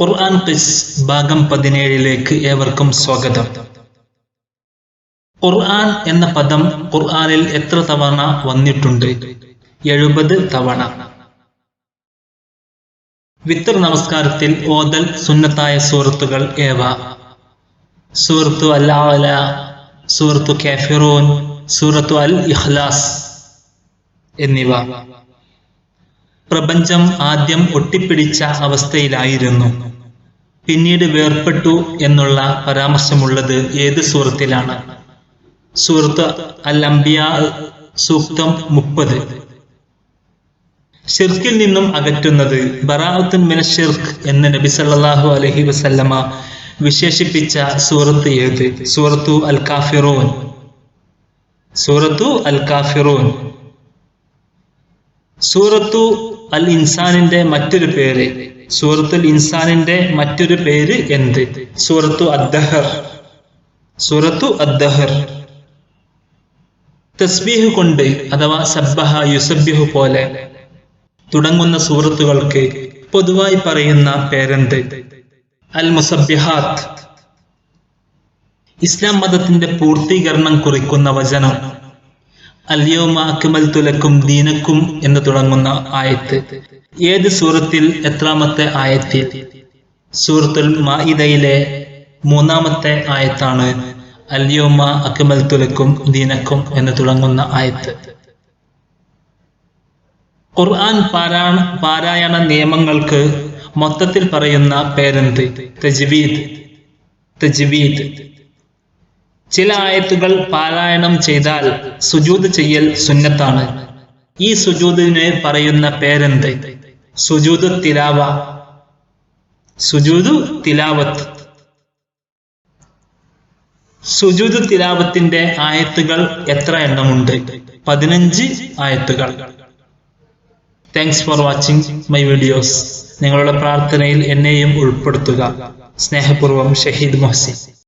ഖുർആൻ ഖിസ് ഭാഗം പതിനേഴിലേക്ക് ഏവർക്കും സ്വാഗതം. ഖുർആൻ എന്ന പദം ഖുർആനിൽ എത്ര തവണ വന്നിട്ടുണ്ട്? എഴുപത് തവണ. വിത്തർ നമസ്കാരത്തിൽ ഓതൽ സുന്നത്തായ സുഹൃത്തുകൾ ഏവ? സൂറത്തു അൽ ആല സൂറത്തു കാഫിറൂൻ സൂറത്തു അൽ ഇഖ്ലാസ് എന്നിവ. പ്രപഞ്ചം ആദ്യം ഒട്ടിപ്പിടിച്ച അവസ്ഥയിലായിരുന്നു. പിന്നീട് വേർപെട്ടു എന്നുള്ള പരാമർശമുള്ളത് ഏത് സൂറത്തിലാണ്? സൂറത്ത് അൽ സൂക്തം മുപ്പത്. ഷിർക്കിൽ നിന്നും അകറ്റുന്നത് ബറാഅത്തുൻ മിന ഷിർക്ക് എന്ന് നബി സല്ലല്ലാഹു അലൈഹി വസല്ലമ വിശേഷിപ്പിച്ച സൂറത്ത് ഏത്? സൂറത്തു അൽ കാഫിറൂൻ സൂറത്തു അൽ കാഫിറൂൻ സൂറത്തു അൽ ഇൻസാനിന്റെ മറ്റൊരു പേര്. സൂറത്തുൽ ഇൻസാനിന്റെ മറ്റൊരു പേര് എന്ത്? സൂറത്തു അദ്ദഹർ. സൂറത്തു അദ്ദഹർ. തസ്ബീഹ് കൊണ്ട് അഥവാ സബ്ബഹ യുസബ്ബിഹു പോലെ തുടങ്ങുന്ന സൂറത്തുകൾക്ക് പൊതുവായി പറയുന്ന പേരെന്ത്? അൽ മുസബ്യഹാത്ത് ഇസ്ലാം മതത്തിന്റെ പൂർത്തീകരണം കുറിക്കുന്ന വചനം അല്യോമ അക്മൽ തുലക്കും ദീനക്കും എന്ന് തുടങ്ങുന്ന ആയത്ത്. ഏത് സൂറത്തിൽ എത്രാമത്തെ ആയത്തിൽ? സൂറത്തുൽ മാഇദയിലെ മൂന്നാമത്തെ ആയത്താണ് അല്യോമ അക്മൽ തുലക്കും ദീനക്കും എന്ന് തുടങ്ങുന്ന ആയത്ത്. ഖുർആൻ പാരായണ പാരായണ നിയമങ്ങൾക്ക് മൊത്തത്തിൽ പറയുന്ന പേരെന്ത്? തജ്വീദ്. തജ്വീദ്. ചില ആയത്തുകൾ പാരായണം ചെയ്താൽ സുജൂത് ചെയ്യൽ സുന്നത്താണ്. ഈ സുജൂതിനെ പറയുന്ന പേരെന്ത്? സുജൂത് തിലാവ. സുജൂതു തിലാവത്ത്. സുജൂത് തിലാവത്തിന്റെ ആയത്തുകൾ എത്ര എണ്ണമുണ്ട്? പതിനഞ്ച് ആയത്തുകൾ. Thanks for watching my videos നിങ്ങളുടെ പ്രാർത്ഥനയിൽ എന്നെയും ഉൾപ്പെടുത്തുക. സ്നേഹപൂർവം ഷഹീദ് മൊഹസിൻ.